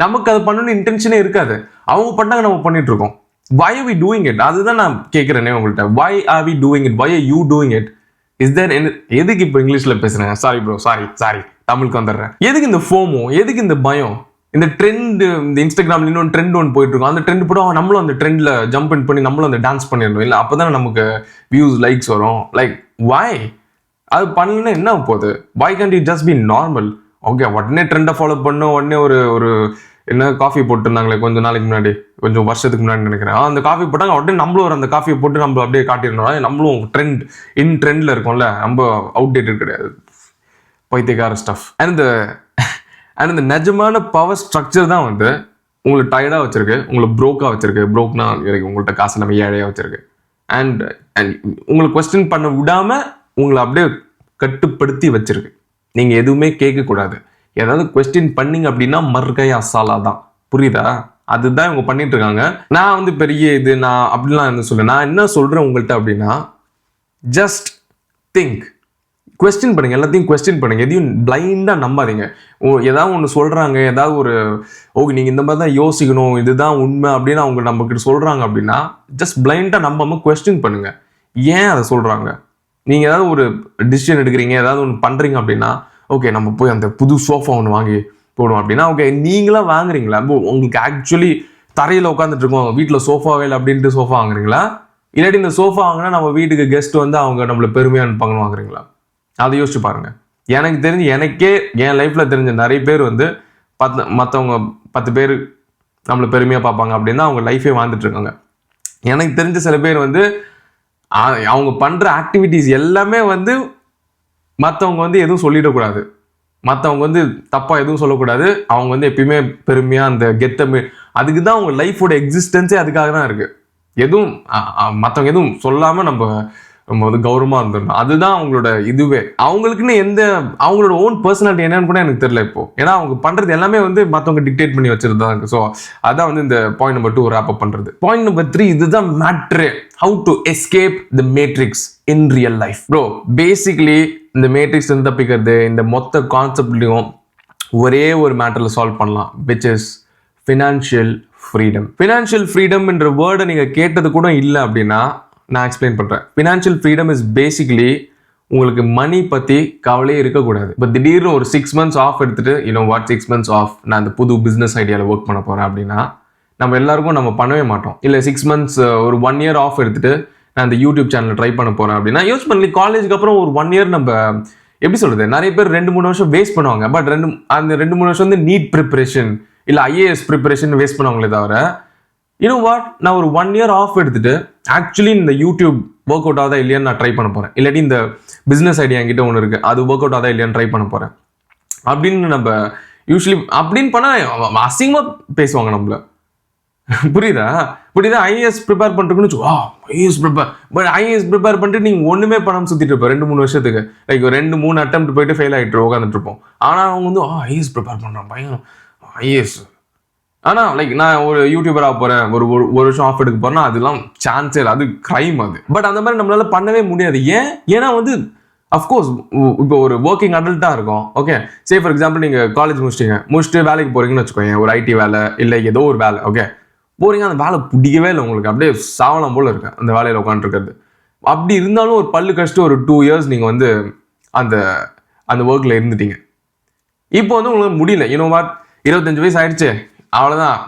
நமக்கு அது பண்ணணும்னு இன்டென்ஷனே இருக்காது. அவங்க பண்ணாங்க நம்ம பண்ணிட்டு இருக்கோம். வை வி டூயிங் இட் அதுதான் நான் கேட்குறேனே உங்கள்கிட்ட why are we doing it why are you doing it is there என்ன எதுக்கு இப்போ இங்கிலீஷில் பேசுகிறேன் சாரி ப்ரோ சாரி சாரி தமிழுக்கு வந்துடுறேன். எதுக்கு இந்த ஃபோமோ எதுக்கு இந்த பயம்? இந்த ட்ரெண்ட் இந்த இன்ஸ்டாகிராம்ல இன்னொன்று ட்ரெண்ட் ஒன்று போயிட்டு இருக்கும் அந்த ட்ரெண்ட் போட நம்மளும் அந்த ட்ரெண்டில் ஜம்ப் இன் பண்ணி நம்மளும் அந்த டான்ஸ் பண்ணிடணும். இல்லை அப்போ நமக்கு வியூஸ் லைக்ஸ் வரும். லைக் வாய் அது பண்ணலன்னா என்ன போகுது? Why can you just be normal okay உடனே ட்ரெண்டை ஃபாலோ பண்ணும் உடனே ஒரு ஒரு என்ன காஃபி போட்டுருந்தாங்களே கொஞ்சம் நாளைக்கு முன்னாடி? கொஞ்சம் வருஷத்துக்கு முன்னாடி நினைக்கிறேன். ஆ, அந்த காஃபி போட்டாங்க. உடனே நம்மளும் ஒரு அந்த காஃபியை போட்டு நம்ம அப்படியே காட்டிடணும். நம்மளும் ட்ரெண்ட் இன் ட்ரெண்டில் இருக்கோம்ல. நம்ம அவுடேட்டட் கிடையாது. பைத்தியக்கார ஸ்டஃப் அண்ட் இந்த அண்ட் இந்த நிஜமான பவர் ஸ்ட்ரக்சர் தான் வந்து உங்களை டயர்டாக வச்சிருக்கு உங்களை ப்ரோக்காக வச்சிருக்கு. ப்ரோக்னா உங்கள்கிட்ட காசு நம்ம ஏழையாக வச்சிருக்கு. அண்ட் அண்ட் உங்களை கொஸ்டின் பண்ண விடாமல் உங்களை அப்படியே கட்டுப்படுத்தி வச்சிருக்கு. நீங்கள் எதுவுமே கேட்கக்கூடாது. ஏதாவது கொஸ்டின் பண்ணீங்க அப்படின்னா மறுகை அசாலா தான். புரியுதா? அதுதான் இவங்க பண்ணிட்டு இருக்காங்க. நான் வந்து பெரிய இது நான் அப்படிலாம் என்ன சொல்ல நான் என்ன சொல்றேன் உங்கள்கிட்ட அப்படின்னா ஜஸ்ட் திங்க் கொஸ்டின் பண்ணுங்க எல்லாத்தையும் கொஸ்டின் பண்ணுங்க. எதையும் பிளைண்டாக நம்பாதீங்க. ஏதாவது ஒன்று சொல்கிறாங்க ஏதாவது ஒரு ஓகே நீங்கள் இந்த மாதிரி தான் யோசிக்கணும் இதுதான் உண்மை அப்படின்னு அவங்க நம்மக்கிட்ட சொல்கிறாங்க அப்படின்னா ஜஸ்ட் பிளைண்டாக நம்பாமல் கொஸ்டின் பண்ணுங்க. ஏன் அதை சொல்கிறாங்க நீங்கள் ஏதாவது ஒரு டிசிஷன் எடுக்கிறீங்க ஏதாவது ஒன்று பண்ணுறீங்க அப்படின்னா ஓகே நம்ம போய் அந்த புது சோஃபா ஒன்று வாங்கி போடுவோம் அப்படின்னா ஓகே நீங்களா வாங்குறீங்களா? உங்களுக்கு ஆக்சுவலி தரையில் உட்காந்துட்டு இருக்கோம் வீட்டில் சோஃபாவே இல்லை அப்படின்ட்டு சோஃபா வாங்குறீங்களா? இல்லாட்டி இந்த சோஃபா வாங்கினா நம்ம வீட்டுக்கு கெஸ்ட் வந்து அவங்க நம்மளை பெருமையாக அனுப்பாங்கன்னு வாங்குறீங்களா? அதை யோசிச்சு பாருங்கள் எனக்கு தெரிஞ்சு எனக்கே என் லைஃப்பில் தெரிஞ்ச நிறைய பேர் வந்து பத்து மற்றவங்க பத்து பேர் நம்மளை பெருமையாக பார்ப்பாங்க அப்படின்னா அவங்க லைஃபே வாழ்ந்துட்டுருக்காங்க எனக்கு தெரிஞ்ச சில பேர் வந்து அவங்க பண்ணுற ஆக்டிவிட்டீஸ் எல்லாமே வந்து மற்றவங்க வந்து எதுவும் சொல்லிடக்கூடாது. மற்றவங்க வந்து தப்பாக எதுவும் சொல்லக்கூடாது. அவங்க வந்து எப்பயுமே பெருமையாக அந்த கெத்தமே அதுக்கு தான் அவங்க லைஃபோட எக்ஸிஸ்டன்ஸே அதுக்காக தான் இருக்குது எதுவும் மற்றவங்க எதுவும் சொல்லாமல் நம்ம நம்ம வந்து கௌரவமாக இருந்துடணும் அதுதான் அவங்களோட இதுவே. அவங்களுக்குன்னு எந்த அவங்களோட ஓன் பர்சனாலிட்டி என்னன்னு கூட எனக்கு தெரியல இப்போ. ஏன்னா அவங்க பண்ணுறது எல்லாமே வந்து மற்றவங்க டிக்டேட் பண்ணி வச்சுருந்தாங்க ஸோ அதான் வந்து இந்த point number two wrap up பண்ணுறது பாயிண்ட் நம்பர் த்ரீ இதுதான் matter how to escape the matrix in real life bro basically இந்த மேட்ரிக்ஸ் இருந்து தப்பிக்கிறது இந்த மொத்த கான்செப்ட்லையும் ஒரே ஒரு மேட்டரில் சால்வ் பண்ணலாம் which is financial freedom financial ஃப்ரீடம்ன்ற வேர்டை நீங்கள் கேட்டது கூட இல்லை அப்படின்னா நான் எக்ஸ்பிளைன் பண்ணுறேன் ஃபினான்ஷியல் ஃப்ரீடம் இஸ் பேசிக்கலி உங்களுக்கு மணி பற்றி கவலையே இருக்கக்கூடாது. இப்போ திடீர்னு ஒரு சிக்ஸ் மந்த்ஸ் ஆஃப் எடுத்துட்டு இன்னும் வாட் சிக்ஸ் மந்த்ஸ் ஆஃப் நான் அந்த புது பிஸ்னஸ் ஐடியாவில் ஒர்க் பண்ண போகிறேன் அப்படின்னா நம்ம எல்லாருக்கும் நம்ம பண்ணவே மாட்டோம். இல்லை சிக்ஸ் மந்த்ஸ் ஒரு ஒன் இயர் ஆஃப் எடுத்துட்டு நான் அந்த யூடியூப் சேனல் ட்ரை பண்ண போகிறேன் அப்படின்னா யூஸ் பண்ணி காலேஜுக்கு அப்புறம் ஒரு ஒன் இயர் நம்ம எப்படி சொல்றது நிறைய பேர் ரெண்டு மூணு வருஷம் வேஸ்ட் பண்ணுவாங்க. பட் ரெண்டு அந்த ரெண்டு மூணு வருஷம் வந்து நீட் ப்ரிப்பரேஷன் இல்லை ஐஏஎஸ் ப்ரிப்பரேஷன் வேஸ்ட் பண்ணுவாங்களே தவிர யூனோ வாட் நான் ஒரு ஒன் இயர் ஆஃப் எடுத்துட்டு ஆக்சுவலி இந்த யூடியூப் ஒர்க் அவுட் ஆகுதா இல்லையான்னு நான் ட்ரை பண்ண போறேன். இல்லாட்டி இந்த பிஸ்னஸ் ஐடியா என்கிட்ட ஒன்று இருக்கு. அது ஒர்க் அவுட் ஆகுதா இல்லையான்னு ட்ரை பண்ண போறேன். அப்படின்னு நம்ம யூஸ்வலி அப்படின்னு பண்ணா அசிங்கமா பேசுவாங்க நம்மள. புரியுதா? புரியுதா? ஐஏஎஸ் ப்ரிப்பேர் பண்ணுறதுக்குன்னு வச்சுக்கோ IAS prepare but IAS prepare பண்ணிட்டு நீங்கள் ஒன்றுமே பணம் சுற்றிட்டு இருப்போம் ரெண்டு மூணு வருஷத்துக்கு. லைக் ரெண்டு மூணு அட்டம் போயிட்டு ஃபெயில் ஆகிட்டு உட்காந்துட்டு இருப்போம். ஆனால் அவங்க வந்து ஆ ஐஏஎஸ் ப்ரிப்பேர் பண்ணுறான் பையன் ஐஏஎஸ் ஆனால் லைக் நான் ஒரு யூடியூபராக போகிறேன் ஒரு ஒரு ஒரு வருஷம் ஆஃப் எடுக்க போகிறேன்னா அதெல்லாம் சான்ஸே இல்லை. அது க்ரைம் அது. பட் அந்த மாதிரி நம்மளால பண்ணவே முடியாது. ஏன்? ஏன்னா வந்து அஃப்கோர்ஸ் இப்போ ஒரு ஒர்க்கிங் அடல்ட்டாக இருக்கும். ஓகே சே ஃபார் எக்ஸாம்பிள் நீங்கள் காலேஜ் முடிச்சிட்டீங்க. முடிச்சுட்டு வேலைக்கு போகிறீங்கன்னு வச்சுக்கோங்க ஒரு ஐடி வேலை இல்லை ஏதோ ஒரு வேலை. ஓகே போகிறீங்க அந்த வேலை பிடிக்கவே இல்லை உங்களுக்கு. அப்படியே சாவலம் போல் இருக்கு அந்த வேலையில் உட்காந்துருக்கிறது அப்படி இருந்தாலும் ஒரு பல்லு கஷ்டம் ஒரு டூ இயர்ஸ் நீங்கள் வந்து அந்த அந்த ஒர்க்கில் இருந்துட்டீங்க. இப்போ வந்து உங்களுக்கு முடியல. யூனோ வாட் இருபத்தஞ்சு வயசு ஆயிடுச்சு. அவ்வளோதான்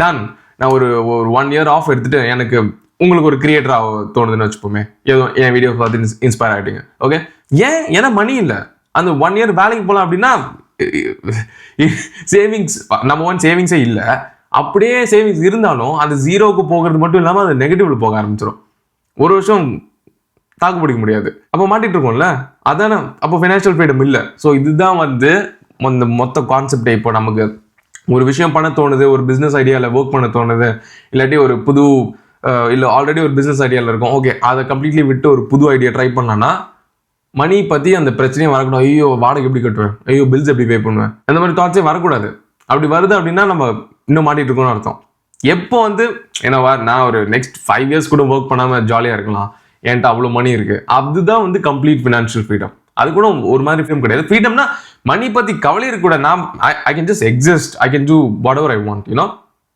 டன் நான் ஒரு ஒரு ஒன் இயர் ஆஃப் எடுத்துட்டு எனக்கு உங்களுக்கு ஒரு கிரியேட்டராக தோணுதுன்னு வச்சுப்போமே. ஏதோ என் வீடியோ பார்த்து இன்ஸ்பயர் ஆகிட்டீங்க ஓகே ஏன் ஏன்னா மணி இல்லை. அந்த ஒன் இயர் வேலைக்கு போகலாம் அப்படின்னா சேவிங்ஸ் நம்ம ஒன் சேவிங்ஸே இல்லை. அப்படியே சேவிங்ஸ் இருந்தாலும் அந்த ஜீரோவுக்கு போகிறது மட்டும் இல்லாமல் அது நெகட்டிவ்ல போக ஆரம்பிச்சிடும் ஒரு வருஷம் தாக்கு பிடிக்க முடியாது. அப்போ மாட்டிட்டு இருக்கோம்ல. அதானே. அப்போ ஃபினான்ஷியல் ஃப்ரீடம் இல்லை. ஸோ இதுதான் வந்து அந்த மொத்த கான்செப்டே இப்போ நமக்கு ஒரு விஷயம் பண்ண தோணுது ஒரு பிஸ்னஸ் ஐடியாவில் ஒர்க் பண்ண தோணுது இல்லாட்டி ஒரு புது இல்லை ஆல்ரெடி ஒரு பிஸ்னஸ் ஐடியாவில் இருக்கும் ஓகே அதை கம்ப்ளீட்லி விட்டு ஒரு புது ஐடியா ட்ரை பண்ணலான்னா மணி பற்றி அந்த பிரச்சனையும் வரக்கூடாது. ஐயோ வாடகை எப்படி கட்டுவேன்? ஐயோ பில்ஸ் எப்படி பே பண்ணுவேன்? அந்த மாதிரி தாட்ஸே வரக்கூடாது. அப்படி வருது அப்படின்னா நம்ம இன்னும் மாட்டிகிட்டு இருக்கோம்னு அர்த்தம். எப்போ வந்து என்னவா நான் ஒரு நெக்ஸ்ட் ஃபைவ் இயர்ஸ் கூட ஒர்க் பண்ணாமல் ஜாலியாக இருக்கலாம். என்கிட்ட அவ்வளோ மணி இருக்குது அதுதான் வந்து கம்ப்ளீட் ஃபினான்ஷியல் ஃப்ரீடம் அது கூட ஒரு மாதிரி ஃப்ரீடம் கிடையாது. ஃப்ரீடம்னா மணி பத்தி கவலை இருக்க நான் I can just exist I can do whatever I want you know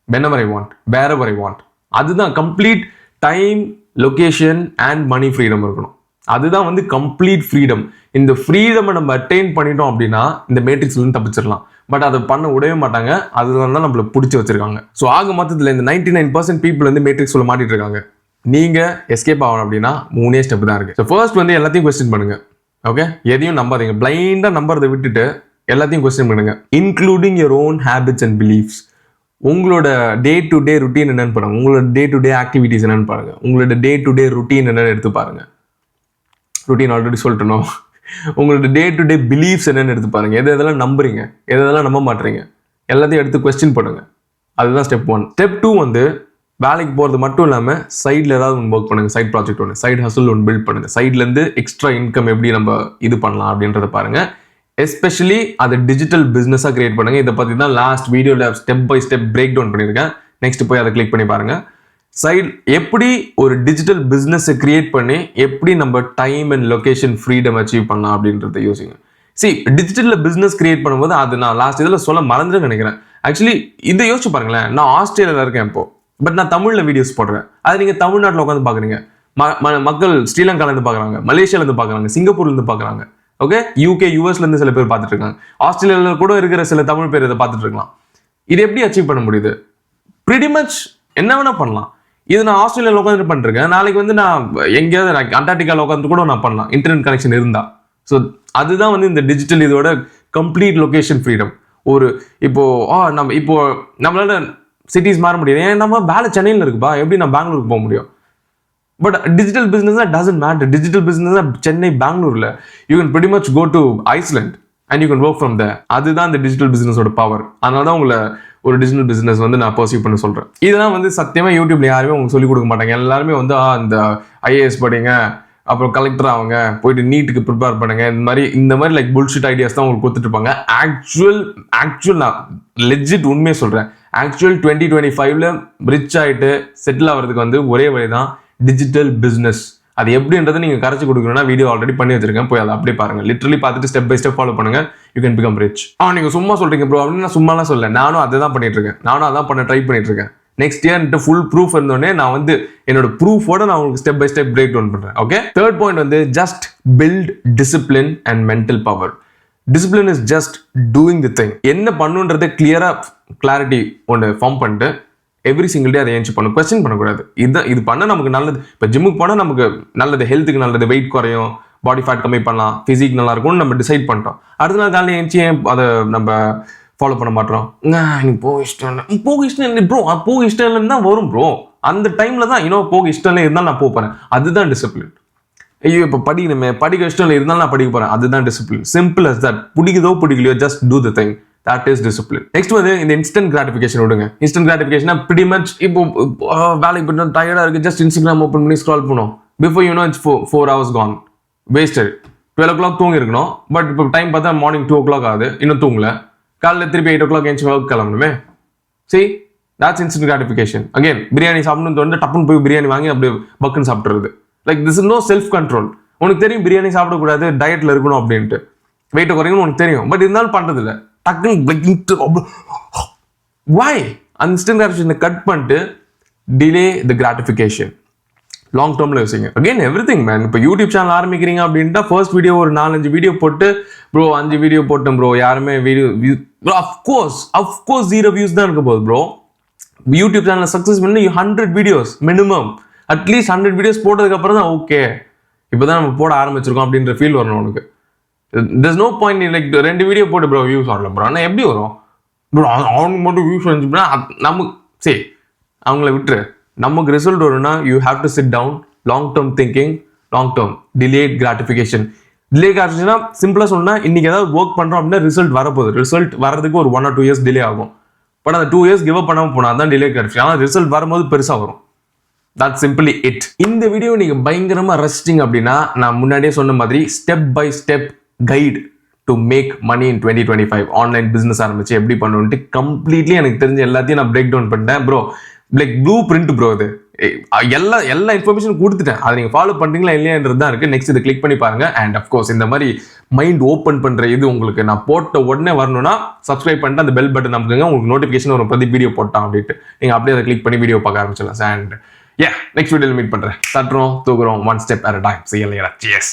whenever I want wherever I want அதுதான் complete time location and money freedom இருக்கணும். அதுதான் வந்து கம்ப்ளீட் ஃப்ரீடம் இந்த ஃப்ரீடமை நம்ம அட்டைன் பண்ணிட்டோம் அப்படின்னா இந்த மேட்ரிக்ஸ்லேருந்து தப்பிச்சிடலாம். பட் அதை பண்ண விடவே மாட்டாங்க. அதுதான் தான் நம்மள பிடிச்சி வச்சிருக்காங்க. ஸோ ஆக மொத்தத்தில் இந்த நைன்டி நைன் பர்சன்ட் பீப்புள் வந்து மேட்ரிக்ஸ் உள்ள மாட்டிட்டு இருக்காங்க. நீங்கள் எஸ்கேப் ஆகணும் அப்படின்னா மூணே ஸ்டெப் தான் இருக்குது ஸோ ஃபர்ஸ்ட் வந்து எல்லாத்தையும் கொஸ்டின் பண்ணுங்கள் ஓகே எதையும் நம்பாதீங்க. பிளைண்டாக நம்புறதை விட்டுட்டு எல்லாத்தையும் கொஸ்டின் பண்ணுங்க. Including your own habits and beliefs உங்களோட டே டு டே ருட்டீன் என்னென்னு பாருங்க. உங்களோட டே டு டே ஆக்டிவிட்டிஸ் என்னென்னு பாருங்க. உங்களோட டே டு டே ருட்டீன் என்னென்னு எடுத்து பாருங்க. ருட்டீன் ஆல்ரெடி சொல்லிட்டணும் உங்களோட டே டு டே பிலீஃப்ஸ் என்னென்னு எடுத்து பாருங்க. எது எதெல்லாம் நம்புறீங்க? எது எதெல்லாம் நம்ப மாட்டுறீங்க எல்லாத்தையும் எடுத்து கொஸ்டின் பண்ணுங்க. அதுதான் ஸ்டெப் ஒன் ஸ்டெப் டூ வந்து வேலைக்கு போகிறது மட்டும் இல்லாமல் சைடில் ஏதாவது ஒன்று ஒர்க் பண்ணுங்கள் சைட் ப்ராஜெக்ட் ஒன்று சைட் ஹசல் ஒன்று பில்ட் பண்ணுங்கள் சைட்லேருந்து எக்ஸ்ட்ரா இன்கம் எப்படி நம்ம இது பண்ணலாம் அப்படின்றத பாருங்கள் எஸ்பெஷலி அதை டிஜிட்டல் பிஸ்னஸாக க்ரியேட் பண்ணுங்கள் இதை பற்றி தான் லாஸ்ட் வீடியோவில் step by step break down பண்ணியிருக்கேன் நெக்ஸ்ட் போய் அதை கிளிக் பண்ணி பாருங்கள் சைட் எப்படி ஒரு டிஜிட்டல் பிஸ்னஸை கிரியேட் பண்ணி எப்படி நம்ம time and location freedom achieve பண்ணலாம் அப்படின்றத யோசிங்க. சி டிஜிட்டலில் பிஸ்னஸ் கிரியேட் பண்ணும்போது அது நான் லாஸ்ட் இதில் சொல்ல மறந்துட்டு நினைக்கிறேன். ஆக்சுவலி இதை யோசிச்சு பாருங்களேன். நான் ஆஸ்திரேலியாவில் இருக்கேன் இப்போ. பட் நான் தமிழில் வீடியோஸ் போடுறேன். அது நீங்கள் தமிழ்நாட்டில் உட்காந்து பார்க்குறீங்க. மக்கள் ஸ்ரீலங்காலேருந்து பார்க்குறாங்க மலேசியாலேருந்து பார்க்குறாங்க சிங்கப்பூர்லேருந்து பார்க்குறாங்க. ஓகே யூகே யூஎஸ்லேருந்து சில பேர் பார்த்துட்டு இருக்காங்க. ஆஸ்திரேலியாவில் கூட இருக்கிற சில தமிழ் பேர் இதை பார்த்துட்டு இருக்கலாம். இது எப்படி அச்சீவ் பண்ண முடியுது? Pretty மச் என்ன வேணா பண்ணலாம். இது நான் ஆஸ்திரேலியாவில் உட்காந்துட்டு பண்ணிருக்கேன். நாளைக்கு வந்து நான் எங்கேயாவது நான் அண்டார்டிகாவில் உட்காந்து கூட நான் பண்ணலாம். இன்டர்நெட் கனெக்ஷன் இருந்தா. ஸோ அதுதான் வந்து இந்த டிஜிட்டல் இதோட கம்ப்ளீட் லொகேஷன் ஃப்ரீடம் ஒரு இப்போ ஆ நம்ம இப்போ நம்மளால சிட்டிஸ் மாற முடியாது. ஏன்னா நம்ம வேலை சென்னையில் இருக்குப்பா. எப்படி நான் பெங்களூருக்கு போக முடியும்? But digital business doesn't matter digital business Chennai பெங்களூரில். You can pretty much go to Iceland and you can work from the அதுதான் இந்த டிஜிட்டல் பிஸ்னஸோட பவர் அதனால தான் உங்களை ஒரு டிஜிட்டல் பிஸ்னஸ் வந்து நான் பர்சியூ பண்ண சொல்கிறேன் இதெல்லாம் வந்து சத்தியமாக யூடியூப்ல யாருமே உங்களுக்கு சொல்லிக் கொடுக்க மாட்டாங்க. எல்லாருமே வந்து ஆ இந்த ஐஏஎஸ் படிங்க. அப்புறம் கலெக்டர் ஆகுங்க போயிட்டு நீட்டுக்கு ப்ரிப்பேர் பண்ணுங்க. இந்த மாதிரி இந்த மாதிரி லைக் புல்ஷிட் ஐடியாஸ் தான் உங்களுக்கு கொடுத்துட்டு இருப்பாங்க. ஆக்சுவல் ஆக்சுவல் நான் லெஜிட் உண்மையை சொல்கிறேன் ஆக்சுவல் டுவெண்ட்டி டுவெண்ட்டி ஃபைவ்ல ரிச் ஆகிட்டு செட்டில் ஆகிறதுக்கு வந்து ஒரே வழி தான் டிஜிட்டல் பிஸ்னஸ் அது எப்படின்றத நீங்கள் கரைச்சி கொடுக்கணும்னா வீடியோ ஆல்ரெடி பண்ணி வச்சிருக்கேன். போய் அதை அப்படியே பாருங்க. லிட்ரலி பார்த்துட்டு ஸ்டெப் பை ஸ்டெப் ஃபாலோ பண்ணுங்க. யூ கேன் பிகம் ரிச் ஆ நீங்கள் சும்மா சொல்றீங்க ப்ரோ அப்படின்னு நான் சும்மாலாம் சொல்ல நானும் அதை தான் பண்ணிட்டு இருக்கேன் நானும் அதான் பண்ண ட்ரை பண்ணிட்டு இருக்கேன் நெக்ஸ்ட் இயர்ன்ட்டு ஃபுல் ப்ரூஃப் இருந்தோடனே நான் வந்து என்னோட ப்ரூஃபோட நான் உங்களுக்கு step by step break down பண்ணுறேன் ஓகே தேர்ட் பாயிண்ட் வந்து just build discipline and mental power discipline is just doing the thing என்ன பண்ணுன்றது கிளியராக கிளாரிட்டி ஒன்று ஃபார்ம் பண்ணிட்டு எவ்ரி சிங்கிள் டே அதை ஏஞ்சி பண்ணும் கொஸ்டின் பண்ணக்கூடாது. இது இது பண்ணால் நமக்கு நல்லது. இப்போ ஜிம்முக்கு போனால் நமக்கு நல்லது. ஹெல்த்துக்கு நல்லது. வெயிட் குறையும். பாடி ஃபேட் கம்மி பண்ணலாம். ஃபிசிக் நல்லா இருக்கும்னு நம்ம டிசைட் பண்ணிட்டோம். அடுத்த நாள் காலையில் ஏஞ்சி ஏன் அதை நம்ம ஃபாலோ பண்ண மாட்டோம்? எனக்கு போக இஷ்டம் இல்லை. போக இஷ்டம் இல்லை ப்ரோ போக இஷ்டம் இல்லைன்னு தான் வரும் ப்ரோ அந்த டைமில் தான் இன்னும் போக இஷ்டம் இல்லை. இருந்தாலும் நான் போக போகிறேன் அதுதான் டிசிப்ளின் ஐயோ இப்போ படிக்கணுமே. படிக்க இஷ்டம் இல்லை. இருந்தாலும் நான் படிக்க போறேன். அதுதான் டிசிப்ளின் சிம்பிள் அஸ் தட் பிடிக்குதோ பிடிக்கலையோ just do the thing that is discipline next வந்து இந்த இன்ஸ்டன்ட் கிராட்டிஃபிகேஷன் விடுங்க. இன்ஸ்டன்ட் கிராட்டிஃபிகேஷன் பிடி மச் இப்போ வேலைக்கு போயிட்டு டயர்டாக இருக்கு. ஜஸ்ட் இன்ஸ்டாகிராம் ஓப்பன் பண்ணி ஸ்க்ரால் பண்ணும் before you know it's four four hours gone wasted twelve o'clock தூங்கிருக்கணும் but இப்போ டைம் பார்த்தா மார்னிங் டூ ஓ கிளாக் ஆகுது. இன்னும் தூங்கல. காலைல திருப்பி எயிட் ஓ கிளாக் எஞ்சி ஒர்க் கிளம்பணுமே. சரி that's instant gratification again biryani சாப்பிடணும்னு தோணுது டப்புன்னு போய் பிரியாணி வாங்கி அப்படியே பக்குன்னு சாப்பிட்றது like this is no self control உனக்கு தெரியும் பிரியாணி சாப்பிடக்கூடாது டயட்டில் இருக்கணும் அப்படின்ட்டு. வெயிட்டை குறைக்கணும் உனக்கு தெரியும். பட் இருந்தாலும் பண்றது இல்ல டக்குன்னு வாய் அந்த இன்ஸ்டன்ட் கிராட்டிஃபிகேஷனை கட் பண்ணிட்டு டிலே த கிராட்டிஃபிகேஷன் லாங் டேர்மில் யோசிங்க. அகெயின் எவ்ரி திங் மேன் இப்போ யூடியூப் சேனல் ஆரம்பிக்கிறீங்க அப்படின்ட்டா ஃபர்ஸ்ட் வீடியோ ஒரு நாலஞ்சு வீடியோ போட்டு ப்ரோ அஞ்சு வீடியோ போட்டேன் ப்ரோ யாருமே video bro of course of course zero views தான் இருக்க போகுது ப்ரோ யூடியூப் சேனலில் சக்ஸஸ் பண்ணி hundred videos minimum at least hundred videos போட்டதுக்கப்புறம் தான் ஓகே இப்போதான் நம்ம போட ஆரம்பிச்சிருக்கோம் அப்படின்ற ஃபீல் வரணும் உனக்கு. தஸ் நோ பாயிண்ட் லைக் ரெண்டு வீடியோ போட்டு ப்ரோ வியூஸ் வரல ப்ரோ ஆனால் எப்படி வரும்? ப்ரோ அவனுக்கு மட்டும் வியூஸ் வந்துச்சுன்னா நமக்கு சரி அவங்கள விட்டுரு. நமக்கு ரிசல்ட் வரும்னா you have to sit down long term thinking long term delayed gratification delay கிராட்டிஃபிகேஷனா சிம்பிளாக சொன்னால் இன்னைக்கு ஏதாவது ஒர்க் பண்ணுறோம் அப்படின்னா ரிசல்ட் வரப்போகுது. ரிசல்ட் வரதுக்கு ஒரு one or two years delay ஆகும். பட் அந்த டூ இயர்ஸ் கிவ் அப் பண்ணாமல் போனால் தான் டிலே கிராட்டிஃபிகேஷன் ஆனால் ரிசல்ட் வரும்போது பெருசாக வரும். தட் சிம்பிளி இட் இந்த வீடியோ நீங்க பயங்கரமா ரசிச்சிங்க அப்படின்னா நான் முன்னாடியே சொன்ன மாதிரி step by step guide to make money in twenty twenty five online business ஆரம்பிச்சு எப்படி பண்ணணுன்ட்டு கம்ப்ளீட்லி எனக்கு தெரிஞ்ச எல்லாத்தையும் நான் பிரேக் டவுன் பண்ணிட்டேன் bro like blueprint bro இது எல்லா எல்லா இன்ஃபர்மேஷன் கொடுத்துட்டேன். அதை நீங்கள் ஃபாலோ பண்ணுறீங்களா இல்லையான்றது தான் இருக்குது நெக்ஸ்ட் இதை கிளிக் பண்ணி பாருங்க. அண்ட் அஃப்கோர்ஸ் இந்த மாதிரி மைண்ட் ஓப்பன் பண்ணுற இது உங்களுக்கு நான் போட்ட உடனே வரணும்னா சப்ஸ்கிரைப் பண்ணிட்டு அந்த பெல் பட்டன் நமக்குங்க உங்களுக்கு நோட்டிஃபிகேஷன் ஒரு பிரதி வீடியோ போட்டான் அப்படின்ட்டு. நீங்கள் அப்படியே அதை கிளிக் பண்ணி வீடியோ பார்க்க ஆரம்பிச்சிடலாம். அண்ட் ஏ நெக்ஸ்ட் வீடியோவில் மீட் பண்ணுறேன் தட்டுறோம் தூக்குறோம் ஒன் ஸ்டெப் அட் டைம் செய்யலையா சியஸ்